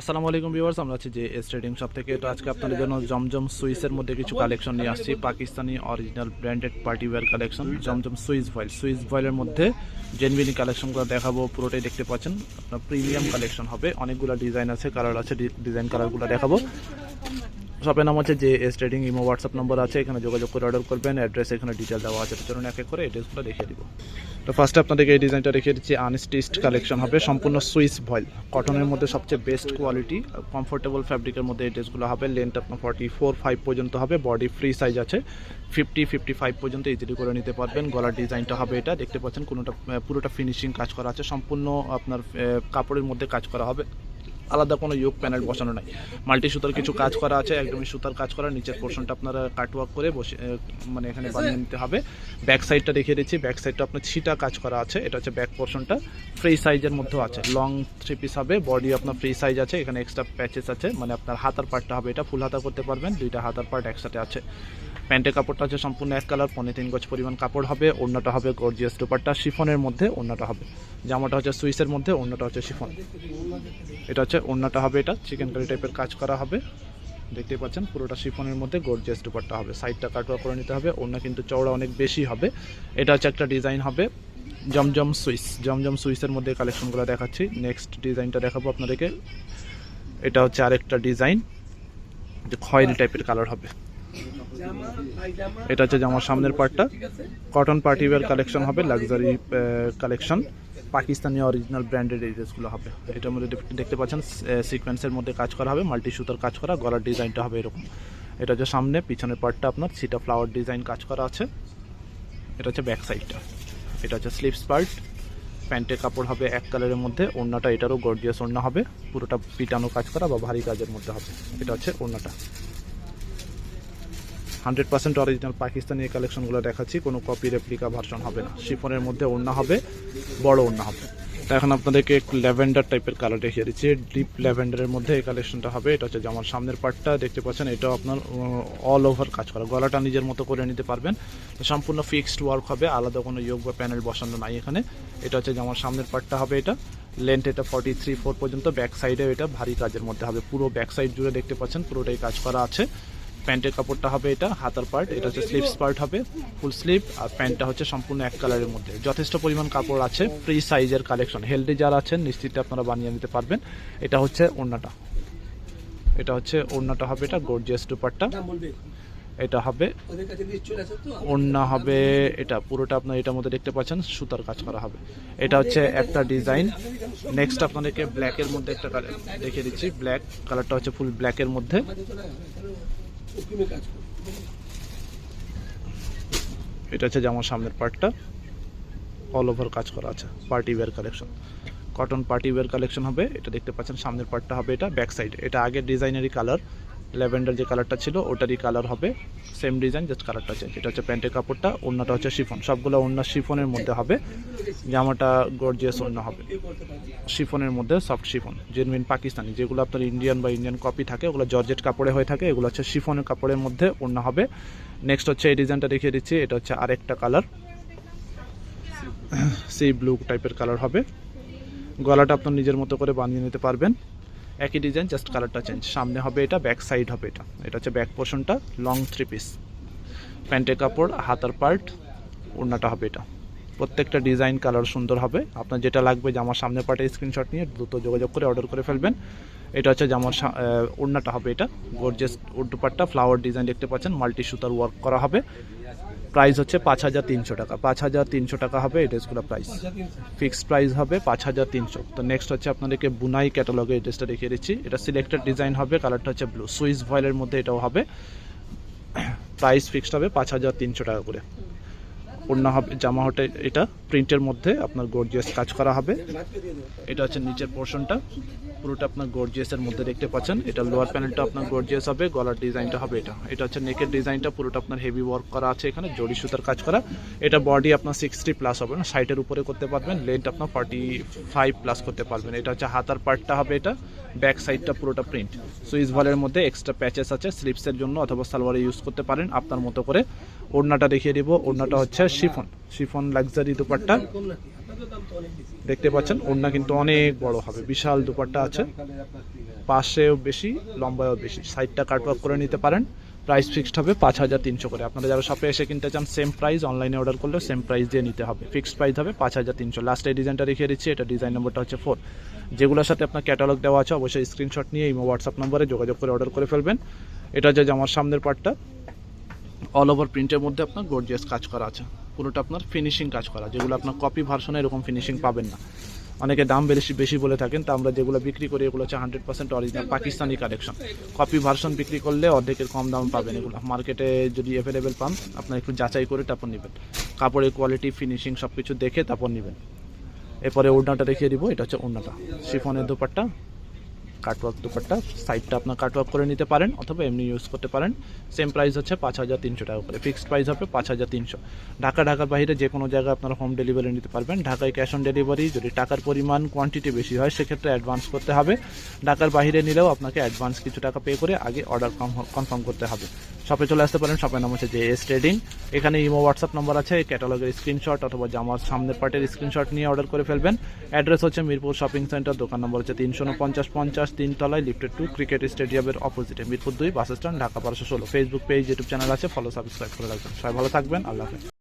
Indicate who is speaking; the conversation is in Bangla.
Speaker 1: আসসালামু আলাইকুম ভিউয়ার্স, আমরা আছি যে এস ট্রেডিং শপ থেকে। তো আজকে আপনাদের জন্য জমজম সুইসের মধ্যে কিছু কালেকশন নিয়ে আসছি, Pakistani original branded party wear collection Zamzam Swiss voile. Swiss ভয়েলের মধ্যে জেনভিনি কালেকশনগুলো দেখাবো, পুরোটাই দেখতে পাচ্ছেন। আপনার প্রিমিয়াম কালেকশন হবে, অনেকগুলো ডিজাইন আছে কালার আছে ডিজাইন কালারগুলো দেখাবো। শপের নাম হচ্ছে যে S trading, imo, WhatsApp number আছে, এখানে যোগাযোগ করে অর্ডার করবেন অ্যাড্রেস এখানে ডিটেল দেওয়া আছে চলুন এক এক করে অ্যাড্রেসগুলো দেখিয়ে দিব। তো ফার্স্টে আপনাদেরকে এই ডিজাইনটা দেখিয়ে দিচ্ছি আনস্টিচড কালেকশন হবে, সম্পূর্ণ সুইস ভয়েল কটনের মধ্যে সবচেয়ে বেস্ট কোয়ালিটি কমফোর্টেবল ফ্যাব্রিকের মধ্যে এই ড্রেসগুলো হবে লেন্থ আপনার ফর্টি ফোর ফাইভ পর্যন্ত হবে বডি ফ্রি সাইজ আছে ফিফটি ফিফটি ফাইভ পর্যন্ত ইজিলি করে নিতে পারবেন, গলার ডিজাইনটা হবে এটা, দেখতে পাচ্ছেন, কোনোটা পুরোটা ফিনিশিং কাজ করা আছে, সম্পূর্ণ আপনার কাপড়ের মধ্যে কাজ করা হবে। আলাদা কোনো ইয়োগ প্যানেল বসানো নাই। মাল্টি সুতার কিছু কাজ করা আছে, একদমই সুতার কাজ করা, নিচের পোর্শনটা আপনারা কাটওয়ার্ক করে বসে মানে এখানে বানিয়ে নিতে হবে। ব্যাক সাইডটা দেখিয়ে দিচ্ছি, ব্যাক সাইডটা আপনার ছিটা কাজ করা আছে, এটা হচ্ছে ব্যাক পোর্শনটা। ফ্রি সাইজের মধ্যেও আছে, লং থ্রি পিস হবে, বডি আপনার ফ্রি সাইজ আছে, এখানে এক্সট্রা প্যাচেস আছে মানে আপনার হাতার পার্টটা হবে, এটা ফুল হাতা করতে পারবেন, দুইটা হাতার পার্ট একসাথে আছে। প্যান্টের কাপড়টা আছে সম্পূর্ণ এক কালার পনেরো তিন গজ পরিমাণ কাপড় হবে অন্যটা হবে গর্জিয়াস দুপাট্টা, শিফনের মধ্যে অন্যটা হবে। জামাটা হচ্ছে সুইসের মধ্যে অন্যটা হচ্ছে শিফন। এটা হচ্ছে ওড়নাটা হবে এটা চিকেন কারি টাইপের কাজ করা হবে। দেখতে পাচ্ছেন, পুরোটা শিফনের মধ্যে গর্জিয়াস দুপাট্টা হবে। সাইডটা কাটওয়া করে নিতে হবে, ওড়না কিন্তু চওড়া অনেক বেশি হবে। এটা হচ্ছে একটা ডিজাইন হবে, জমজম সুইস। জমজম সুইসের মধ্যে কালেকশনগুলো দেখাচ্ছি। নেক্সট ডিজাইনটা দেখাবো আপনাদেরকে। এটা হচ্ছে আরেকটা ডিজাইন যে খয়েরি টাইপের কালার হবে। এটা হচ্ছে জামার সামনের পার্টটা কটন পার্টি ওয়্যার কালেকশন হবে luxury collection Pakistani original branded এই ড্রেসগুলো হবে। এটার মধ্যে দেখতে পাচ্ছেন সিকোয়েন্সের মধ্যে কাজ করা হবে মাল্টি সুতার কাজ করা, গলার ডিজাইনটা হবে এরকম। এটা হচ্ছে সামনে, পিছনের পার্টটা আপনার সিটা ফ্লাওয়ার ডিজাইন কাজ করা আছে। এটা হচ্ছে ব্যাক সাইডটা এটা হচ্ছে স্লিপস পার্ট প্যান্টের কাপড় হবে এক কালারের মধ্যে, ওড়নাটা এটারও গর্জিয়াস ওড়না হবে। পুরোটা পিটানো কাজ করা বা ভারী কাজের মধ্যে হবে। এটা হচ্ছে ওড়নাটা। হান্ড্রেড পার্সেন্ট অরিজিনাল পাকিস্তানি এই কালেকশনগুলো দেখাচ্ছি, কোনো কপি রেপ্লিকা ভার্সন হবে না। শিফনের মধ্যে ওড়না হবে, বড় ওড়না হবে। তো এখন আপনাদেরকে একটু ল্যাভেন্ডার টাইপের কালার দেখিয়ে দিচ্ছি। ডিপ ল্যাভেন্ডারের মধ্যে এই কালেকশনটা হবে। এটা হচ্ছে যেমন সামনের পার্টটা দেখতে পাচ্ছেন, এটাও আপনার অল ওভার কাজ করা। গলাটা নিজের মতো করে নিতে পারবেন। সম্পূর্ণ ফিক্সড ওয়ার্ক হবে, আলাদা কোনো যোগ বা প্যানেল বসানো নাই এখানে। এটা হচ্ছে যেমন সামনের পার্টটা হবে এটা। লেন্থ এটা ফর্টি থ্রি ফোর পর্যন্ত ব্যাক সাইডে এটা ভারী কাজের মধ্যে হবে। পুরো ব্যাক সাইড জুড়ে দেখতে পাচ্ছেন, পুরোটাই কাজ করা আছে। প্যান্টের কাপড়টা হবে এটা হাতার পার্ট এটা হচ্ছে স্লিভস পার্ট হবে ফুল স্লিভ আর প্যান্টটা হচ্ছে সম্পূর্ণ এক কালারের মধ্যে। যথেষ্ট পরিমাণ কাপড় আছে ফ্রি সাইজের কালেকশন হেলদি যারা আছেন নিশ্চিত আপনারা বানিয়ে নিতে পারবেন। এটা হচ্ছে ওড়নাটা। এটা হচ্ছে ওড়নাটা হবে এটা গর্জিয়াস দুপাট্টা। এটা হবে ওড়না হবে এটা পুরোটা আপনার এটার মধ্যে দেখতে পাচ্ছেন সুতার কাজ করা হবে। এটা হচ্ছে একটা ডিজাইন নেক্সট আপনাদেরকে ব্ল্যাকের মধ্যে একটা দেখিয়ে দিচ্ছি। ব্ল্যাক কালারটা হচ্ছে ফুল ব্ল্যাকের মধ্যে। এটা হচ্ছে জামার সামনের পার্টটা অল ওভার কাজ করা আছে। Party wear collection cotton party wear collection হবে। এটা দেখতে পাচ্ছেন, সামনের পার্টটা হবে এটা ব্যাক সাইড এটা আগের ডিজাইনারি কালার ল্যাভেন্ডার যে কালারটা ছিল, ওটারই কালার হবে। সেম ডিজাইন জাস্ট কালারটা চেঞ্জ এটা হচ্ছে প্যান্টের কাপড়টা, ওড়নাটা হচ্ছে শিফন। সবগুলো ওড়না শিফনের মধ্যে হবে। জামাটা গর্জিয়াস ওড়না হবে। শিফনের মধ্যে সফট শিফন। জেনুইন পাকিস্তানি। যেগুলো আপনার ইন্ডিয়ান বা ইন্ডিয়ান কপি থাকে, ওগুলো জর্জেট কাপড়ে হয়ে থাকে, এগুলো হচ্ছে শিফনের কাপড়ের মধ্যে ওড়না হবে। নেক্সট হচ্ছে এই ডিজাইনটা দেখিয়ে দিচ্ছি, এটা হচ্ছে আরেকটা কালার। সেই ব্লু টাইপের কালার হবে। গলাটা আপনার নিজের মতো করে বানিয়ে নিতে পারবেন। একই ডিজাইন জাস্ট কালারটা চেঞ্জ সামনে হবে এটা ব্যাক সাইড হবে এটা। এটা হচ্ছে ব্যাক পোর্শনটা লং থ্রি পিস প্যান্টের কাপড়, হাতার পার্ট ওড়নাটা হবে এটা। প্রত্যেকটা ডিজাইন কালার সুন্দর হবে। আপনার যেটা লাগবে, জামার সামনে পার্টে স্ক্রিনশট নিয়ে দ্রুত যোগাযোগ করে অর্ডার করে ফেলবেন। এটা হচ্ছে জামার ওড়নাটা হবে এটা। গর্জেস উর্দুপাট্টা ফ্লাওয়ার ডিজাইন দেখতে পাচ্ছেন। মাল্টি সুতার ওয়ার্ক করা হবে। প্রাইস হচ্ছে পাঁচ হাজার তিনশো টাকা। পাঁচ হাজার তিনশো টাকা হবে এই ড্রেসগুলো প্রাইস ফিক্সড প্রাইস হবে পাঁচ হাজার তিনশো। তো নেক্সট হচ্ছে আপনাদেরকে বুনাই ক্যাটালগে এই ড্রেসটা দেখিয়ে দিচ্ছি। এটা সিলেক্টেড ডিজাইন হবে কালারটা হচ্ছে ব্লু সুইস ভয়েলের মধ্যে এটাও হবে। প্রাইস ফিক্সড হবে পাঁচ হাজার তিনশো টাকা করে। ওড়না হবে, জামা হটে, এটা প্রিন্টের মধ্যে আপনার গর্জিয়াস কাজ করা হবে। এটা হচ্ছে নিচের পোর্শনটা পুরোটা আপনার গর্জিয়াসের মধ্যে দেখতে পাচ্ছেন। এটা লোয়ার প্যানেলটা আপনার গর্জিয়াস হবে, গলার ডিজাইনটা হবে এটা। এটা হচ্ছে নেকের ডিজাইনটা পুরোটা আপনার হেভি ওয়ার্ক করা আছে এখানে, জড়ি সুতার কাজ করা। এটা বডি আপনার সিক্সটি প্লাস হবে না সাইটের উপরে করতে পারবেন লেন্থ আপনার ফর্টি ফাইভ প্লাস করতে পারবেন। এটা হচ্ছে হাতার পার্টটা হবে এটা ব্যাক সাইডটা পুরোটা প্রিন্ট সুইচ ভলের মধ্যে এক্সট্রা প্যাচেস আছে স্লিপসের জন্য অথবা সালোয়ারে ইউজ করতে পারেন, আপনার মতো করে। ওড়নাটা দেখিয়ে দিব, ওড়নাটা হচ্ছে শিফন শিফন লাক্সারি দুপাট্টা। দেখতে পাচ্ছেন, ওড়না কিন্তু অনেক বড় হবে, বিশাল দুপাট্টা আছে। পাশেও বেশি, লম্বায়ও বেশি। সাইডটা কাট অফ করে নিতে পারেন। প্রাইস ফিক্সড হবে পাঁচ হাজার তিনশো করে। আপনারা যারা শপে এসে কিনতে চান সেম প্রাইস অনলাইনে অর্ডার করলে সেম প্রাইস দিয়ে নিতে হবে। ফিক্সড প্রাইস হবে পাঁচ হাজার তিনশো। লাস্টে এই ডিজাইনটা রেখে দিচ্ছি, এটা ডিজাইন নম্বরটা হচ্ছে ফোর যেগুলোর সাথে আপনার ক্যাটালগ দেওয়া আছে, অবশ্যই স্ক্রিনশট নিয়ে এই হোয়াটসঅ্যাপ নম্বরে যোগাযোগ করে অর্ডার করে ফেলবেন। এটা যে আমার সামনের পার্টটা অল ওভার প্রিন্টের মধ্যে আপনার গর্জিয়াস কাজ করা আছে। পুরোটা আপনার ফিনিশিং কাজ করা, যেগুলো আপনার কপি ভার্সনে এরকম ফিনিশিং পাবেন না। অনেকে দাম বেশি বেশি বলে থাকেন, তা আমরা যেগুলো বিক্রি করি, এগুলো হচ্ছে hundred percent original Pakistani collection copy version বিক্রি করলে অর্ধেকের কম দাম পাবেন এগুলো। মার্কেটে যদি অ্যাভেলেবেল পান, আপনার একটু যাচাই করে তারপর নেবেন। কাপড়ের কোয়ালিটি ফিনিশিং সব কিছু দেখে তারপর নেবেন। এরপরে ওড়নাটা দেখিয়ে দিব, এটা হচ্ছে ওড়নাটা। শিফনের দুপাট্টা কাটওয়ার্ক দুপাট্টা সাইডটা আপনার কাটওয়ার্ক করে নিতে পারেন অথবা এমনি ইউজ করতে পারেন। সেম প্রাইস হচ্ছে পাঁচ হাজার তিনশো টাকা করে। ফিক্সড প্রাইস হবে পাঁচ হাজার তিনশো। ঢাকা, ঢাকার বাইরে যে কোনো জায়গায় আপনারা হোম ডেলিভারি নিতে পারবেন। ঢাকায় ক্যাশ অন ডেলিভারি যদি টাকার পরিমাণ কোয়ান্টিটি বেশি হয়, সেক্ষেত্রে অ্যাডভান্স করতে হবে। ঢাকার বাইরে নিলেও আপনাকে অ্যাডভান্স কিছু টাকা পে করে আগে অর্ডার কনফার্ম করতে হবে। শপে চলে আসতে পারেন। শপের নাম হচ্ছে জে এস ট্রেডিং এখানে ইমো হোয়াটসঅ্যাপ নম্বর আছে। ক্যাটালগের স্ক্রিনশট অথবা জামার সামনের পার্টের স্ক্রিনশট নিয়ে অর্ডার করে ফেলবেন। অ্যাড্রেস হচ্ছে মিরপুর শপিং সেন্টার দোকান নম্বর হচ্ছে তিনশো পঞ্চাশ পঞ্চাশ তিনতলায় লিফটেড টু ক্রিকেট স্টেডিয়ামের অপোজিটে মিরপুর দুই, বাস স্ট্যান্ড, ঢাকা বারোশো ষোলো। ফেসবুক পেজ ইউটিউব চ্যানেল আছে ফলো সাবস্ক্রাইব করে রাখবেন। সবাই ভালো থাকবেন, আল্লাহ হাফেজ।